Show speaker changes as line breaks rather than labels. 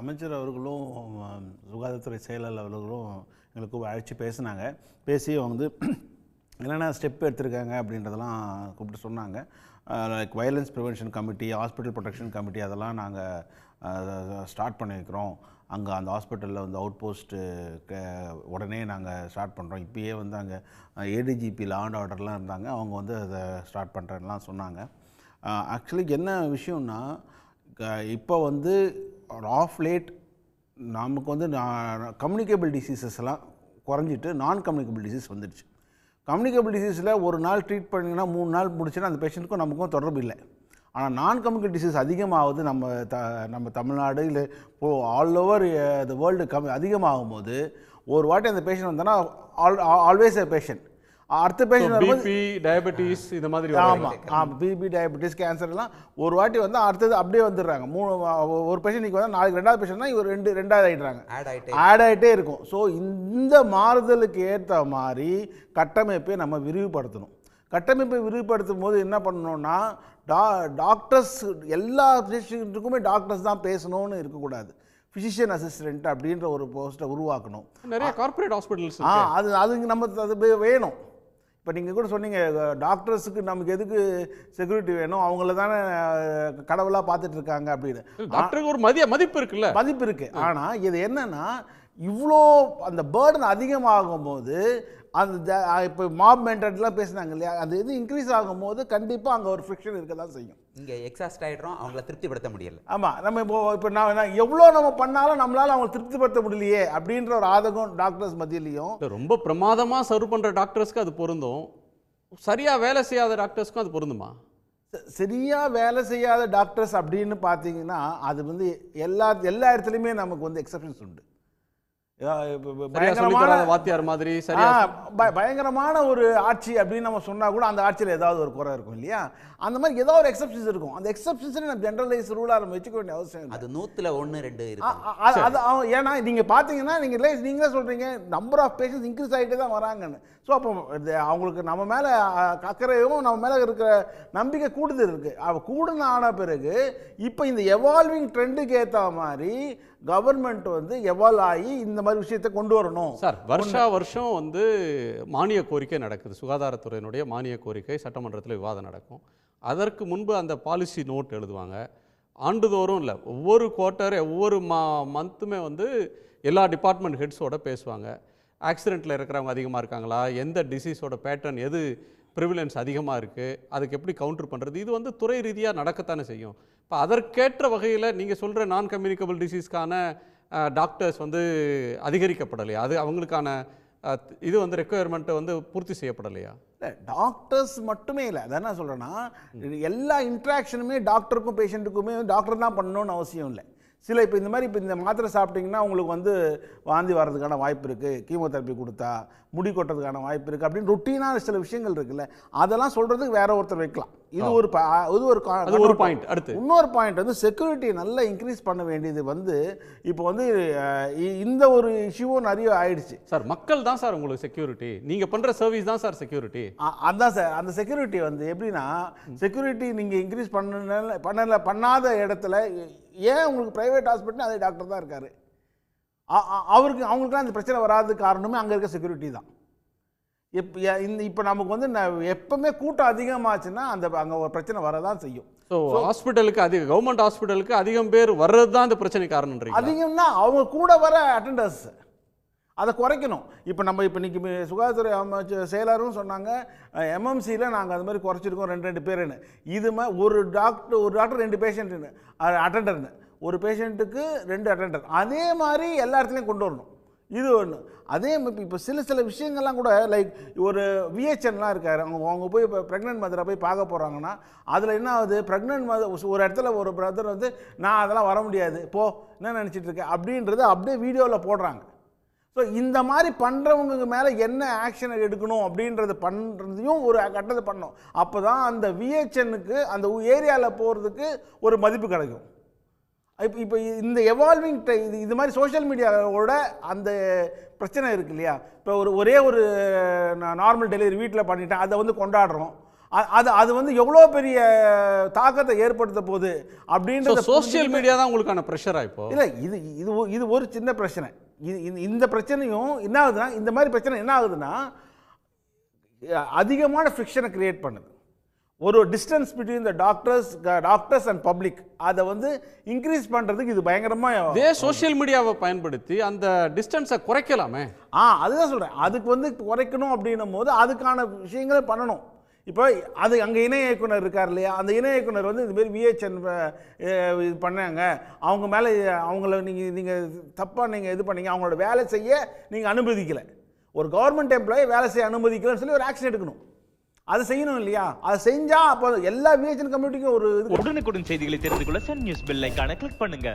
அமைச்சர் அவர்களும் சுகாதாரத்துறை செயலாளர் அவர்களும் எங்களுக்கு அழைச்சி பேசினாங்க. பேசி அவங்க வந்து என்னென்ன ஸ்டெப் எடுத்திருக்காங்க அப்படின்றதெல்லாம் கூப்பிட்டு சொன்னாங்க. Like violence prevention committee hospital protection committee அதெல்லாம் நாங்கள் ஸ்டார்ட் பண்ணியிருக்கிறோம். அங்கே அந்த ஹாஸ்பிட்டலில் வந்து அவுட் போஸ்ட்டு உடனே நாங்கள் ஸ்டார்ட் பண்ணுறோம் இப்போயே வந்து அங்கே ஏடிஜிபி லாண்ட் ஆர்டர்லாம் இருந்தாங்க. அவங்க வந்து அதை ஸ்டார்ட் பண்ணுறேன்லாம் சொன்னாங்க. ஆக்சுவலி என்ன விஷயம்னா இப்போ வந்து ஆஃப் லேட் நமக்கு வந்து கம்யூனிகேபிள் டிசீசஸ் எல்லாம் குறைஞ்சிட்டு நான் கம்யூனிகேபிள் டிசீஸ் வந்துடுச்சு கம்யூனிகேபிள் டிசீஸில் ஒரு நாள் ட்ரீட் பண்ணிங்கன்னா மூணு நாள் முடிச்சுன்னா அந்த பேஷண்ட்டுக்கும் நமக்கும் தொடர்பு இல்லை. ஆனால் நான் கம்யூனிகேபிள் டிசீஸ் அதிகமாகுது நம்ம த நம்ம தமிழ்நாடு இல்லை இப்போ all over the world come அதிகமாகும் போது ஒரு வாட்டி அந்த பேஷண்ட் வந்தோன்னா ஆல் ஆல்வேஸ் எ பேஷண்ட் அடுத்த பேஷண்ட்
பிபி டயபெட்டிஸ் இந்த மாதிரி
ஆமாம் ஆமாம் பிபி டயபெட்டிஸ் கேன்சர் எல்லாம் ஒரு வாட்டி வந்து அடுத்தது அப்படியே வந்துடுறாங்க. மூணு ஒரு பேஷண்ட் வந்தால் நாளைக்கு ரெண்டாவது பேஷண்ட்னா இவர் ரெண்டு ரெண்டாவது ஆகிடுறாங்க
ஆட்
ஆகிட்டே இருக்கும். ஸோ இந்த மாறுதலுக்கு ஏற்ற மாதிரி கட்டமைப்பை நம்ம விரிவுபடுத்தணும். கட்டமைப்பை விரிவுபடுத்தும் போது என்ன பண்ணணும்னா டா டாக்டர்ஸ் எல்லா பேஷண்ட்டுக்குமே டாக்டர்ஸ் தான் பேசணும்னு இருக்கக்கூடாது. ஃபிசிஷியன் அசிஸ்டன்ட் அப்படின்ற ஒரு போஸ்ட்டை உருவாக்கணும்.
நிறைய கார்ப்பரேட் ஹாஸ்பிட்டல்ஸ்
ஆ அது அதுக்கு நம்ம அது வேணும். இப்போ நீங்கள் கூட சொன்னீங்க டாக்டர்ஸுக்கு நமக்கு எதுக்கு செக்யூரிட்டி வேணும்? அவங்கள தானே கடவுளாக பார்த்துட்டு இருக்காங்க அப்படின்னு.
டாக்டருக்கு ஒரு மதிய மதிப்பு இருக்குல்ல?
மதிப்பு இருக்கு. ஆனால் இது என்னன்னா இவ்வளோ அந்த பேர்டன் அதிகமாகும் போது அந்த இப்போ மாப் மென்டட்லாம் பேசுனாங்க இல்லையா? அந்த இது இன்க்ரீஸ் ஆகும்போது கண்டிப்பாக அங்கே ஒரு ஃப்ரிக்ஷன் இருக்க தான் செய்யும்.
இங்க எக்ஸாஸ்ட் ஆயிடுறோம் அவங்கள திருப்திப்படுத்த முடியல.
ஆமாம் நம்ம இப்போ இப்போ நான் எவ்வளோ நம்ம பண்ணாலும் நம்மளால அவங்களை திருப்திப்படுத்த முடியலையே அப்படின்ற ஒரு ஆதகம் டாக்டர்ஸ் மத்தியிலையும்.
ரொம்ப பிரமாதமா சர்வ் பண்ற டாக்டர்ஸ்க்கு அது பொருந்தும். சரியா வேலை செய்யாத டாக்டர்ஸ்க்கும் அது பொருந்துமா?
ச- சரியா வேலை செய்யாத டாக்டர்ஸ் அப்படின்னு பார்த்தீங்கன்னா அது வந்து எல்லா எல்லா இடத்துலையுமே நமக்கு வந்து எக்ஸப்ஷன்ஸ் உண்டு.
வாத்தியார் மாதிரி சரியா
பயங்கரமான ஒரு ஆட்சி அப்படின்னு நம்ம சொன்னா கூட அந்த ஆட்சியில் ஏதாவது ஒரு குறை இருக்கும் இல்லையா? அந்த மாதிரி ஏதாவது ஒரு எக்ஸப்ஷன்ஸ் இருக்கும். அந்த எக்ஸப்ஷன்ஸ் நம்ம ஜென்ரலைஸ் ரூலாக நம்ம வச்சுக்க வேண்டிய அவசியம்
அது நூத்துல ஒண்ணு ரெண்டு
அது ஏன்னா நீங்கள் பார்த்தீங்கன்னா நீங்கள் நீங்களே சொல்கிறீங்க நம்பர் ஆஃப் பேஷண்ட்ஸ் இன்க்ரீஸ் ஆகிட்டே தான் வராங்கன்னு. ஸோ அப்போ இது அவங்களுக்கு நம்ம மேலே அக்கறையும் நம்ம மேலே இருக்கிற நம்பிக்கை கூடுதல் இருக்குது அவ கூடுதல் ஆன பிறகு இப்போ இந்த எவால்விங் ட்ரெண்டுக்கு ஏற்ற மாதிரி கவர்மெண்ட் வந்து எவால்வ் ஆகி இந்த மாதிரி விஷயத்தை கொண்டு வரணும்.
சார் வருஷா வருஷம் வந்து மானிய கோரிக்கை நடக்குது. சுகாதாரத்துறையினுடைய மானிய கோரிக்கை சட்டமன்றத்தில் விவாதம் நடக்கும். அதற்கு முன்பு அந்த பாலிசி நோட் எழுதுவாங்க. ஆண்டுதோறும் இல்லை ஒவ்வொரு குவார்ட்டர் ஒவ்வொரு மா மந்த்துமே வந்து எல்லா டிபார்ட்மெண்ட் ஹெட்ஸோட பேசுவாங்க. ஆக்சிடெண்ட்டில் இருக்கிறவங்க அதிகமாக இருக்காங்களா? எந்த டிசீஸோட பேட்டர்ன் எது ப்ரிவிலன்ஸ் அதிகமாக இருக்குது அதுக்கு எப்படி கவுண்டர் பண்ணுறது இது வந்து துறை ரீதியாக நடக்கத்தானே செய்யும். இப்போ அதற்கேற்ற வகையில் நீங்கள் சொல்கிற நான் கம்யூனிகபிள் டிசீஸ்க்கான டாக்டர்ஸ் வந்து அதிகரிக்கப்படலையா? அது அவங்களுக்கான இது வந்து ரெக்குயர்மெண்ட்டை வந்து பூர்த்தி செய்யப்படலையா?
இல்லை டாக்டர்ஸ் மட்டுமே இல்லை. அதான் நான் சொல்கிறேன்னா எல்லா இன்ட்ராக்ஷனுமே டாக்டருக்கும் பேஷண்ட்டுக்குமே டாக்டர் தான் பண்ணணும்னு அவசியம் இல்லை. சில இப்போ இந்த மாதிரி இப்போ இந்த மாத்திரை சாப்பிட்டிங்கன்னா உங்களுக்கு வந்து வாந்தி வர்றதுக்கான வாய்ப்பு இருக்குது கீமோதெரப்பி கொடுத்தா முடி கொட்டுறதுக்கான வாய்ப்பு இருக்குது அப்படின்னு ருட்டீனாக சில விஷயங்கள் இருக்குல்ல அதெல்லாம் சொல்கிறதுக்கு வேற ஒருத்தர் வைக்கலாம். இது ஒரு இது ஒரு
அது ஒரு பாயிண்ட் அடுத்து.
இன்னொரு பாயிண்ட் வந்து செக்யூரிட்டி நல்லா இன்க்ரீஸ் பண்ண வேண்டியது வந்து இப்போ வந்து இந்த ஒரு இஷ்யூவும் நிறைய ஆயிடுச்சு.
சார் மக்கள் தான் சார் உங்களுக்கு செக்யூரிட்டி நீங்கள் பண்ணுற சர்வீஸ் தான் சார் செக்யூரிட்டி
அதான் சார் அந்த செக்யூரிட்டி வந்து எப்படின்னா செக்யூரிட்டி நீங்கள் இன்க்ரீஸ் பண்ணல பண்ணல பண்ணாத இடத்துல ஏன் உங்களுக்கு ப்ரைவேட் ஹாஸ்பிட்டல் அதே டாக்டர் தான் இருக்காரு. அவருக்கு அவங்களுக்குலாம் அந்த பிரச்சனை வராத காரணமே அங்கே இருக்க செக்யூரிட்டி தான். இப்போ இந்த இப்போ நமக்கு வந்து ந- எப்பவுமே கூட்டம் அதிகமாச்சுன்னா அந்த அங்கே ஒரு பிரச்சனை வரதான் செய்யும்.
ஸோ ஹாஸ்பிட்டலுக்கு அதிக கவர்மெண்ட் ஹாஸ்பிட்டலுக்கு அதிகம் பேர் வர்றது தான் இந்த பிரச்சனை காரணன்றீங்க
அதிகம்னா அவங்க கூட வர அட்டெண்டர்ஸ் அதை குறைக்கணும். இப்போ நம்ம இப்போ இன்னைக்கு சுகாதாரத்துறை அமைச்சர் செயலரும் சொன்னாங்க எம்எம்சியில் நாங்கள் அது மாதிரி குறைச்சிருக்கோம் ரெண்டு ரெண்டு பேருன்னு. இது மா ஒரு டாக்டர் ஒரு டாக்டர் ரெண்டு பேஷண்ட்டுன்னு அட்டெண்டர்னு ஒரு பேஷண்ட்டுக்கு ரெண்டு அட்டெண்டர் அதே மாதிரி எல்லா இடத்துலையும் கொண்டு வரணும். இது ஒன்று அதே மாதிரி இப்போ சில சில விஷயங்கள்லாம் கூட லைக் ஒரு விஹெச்என்லாம் இருக்காரு. அவங்க அவங்க போய் இப்போ ப்ரெக்னென்ட் மதரை போய் பார்க்க போகிறாங்கன்னா அதில் என்ன ஆகுது? ப்ரெக்னென்ட் மதர் ஒரு இடத்துல ஒரு பிரதர் வந்து நான் அதெல்லாம் வர முடியாது. போ என்ன நினச்சிட்டு இருக்கேன் அப்படின்றது அப்படியே வீடியோவில் போடுறாங்க. ஸோ இந்த மாதிரி பண்ணுறவங்க மேலே என்ன ஆக்ஷன் எடுக்கணும் அப்படின்றத பண்ணுறதையும் ஒரு கட்டத்தை பண்ணணும். அப்போ தான் அந்த விஹெச்என்னுக்கு அந்த ஏரியாவில் போகிறதுக்கு ஒரு மதிப்பு கிடைக்கும். இப்போ இப்போ இந்த எவால்விங் இது இது மாதிரி சோஷியல் மீடியாவோட அந்த பிரச்சனை இருக்கு இல்லையா? இப்போ ஒரு ஒரே ஒரு நார்மல் டெலிவரி வீட்டில் பண்ணிட்டேன் அதை வந்து கொண்டாடுறோம். அது அது வந்து எவ்வளோ பெரிய தாக்கத்தை ஏற்படுத்த போகுது அப்படின்றத
சோஷியல் மீடியா தான் உங்களுக்கான ப்ரெஷரா இப்போ?
இல்லை இது இது இது ஒரு சின்ன பிரச்சனை. இது இந்த- பிரச்சனையும் என்ன ஆகுதுன்னா இந்த மாதிரி பிரச்சனை என்ன ஆகுதுன்னா அதிகமான ஃப்ரிக்ஷனை கிரியேட் பண்ணுது. ஒரு distance between the doctors doctors and public அதை வந்து இன்க்ரீஸ் பண்ணுறதுக்கு இது பயங்கரமாக
இதே சோஷியல் மீடியாவை பயன்படுத்தி அந்த டிஸ்டன்ஸை குறைக்கலாமே.
ஆ அதுதான் சொல்கிறேன் அதுக்கு வந்து குறைக்கணும் அப்படின்னும் போது அதுக்கான விஷயங்களை பண்ணணும். இப்போ அது அங்கே இணை இயக்குனர் இருக்கார் இல்லையா? அந்த இணை இயக்குனர் வந்து இதுமாரி விஹெச்என் இது பண்ணாங்க. அவங்க மேலே அவங்கள நீங்கள் நீங்கள் தப்பாக நீங்கள் இது பண்ணீங்க. அவங்களோட வேலை செய்ய நீங்கள் அனுமதிக்கலை. ஒரு கவர்மெண்ட் எம்ப்ளாயி வேலை செய்ய அனுமதிக்கலைன்னு சொல்லி ஒரு ஆக்ஷன் எடுக்கணும். அது செய்யணும் இல்லையா? அதை செஞ்சால் அப்போ எல்லா விஹெச்என் கம்யூனிட்டிக்கும் ஒரு
உடனுக்குடன் செய்திகளை தெரிந்து கொள்ள சன் நியூஸ் பெல் ஐக்கான கிளிக் பண்ணுங்க.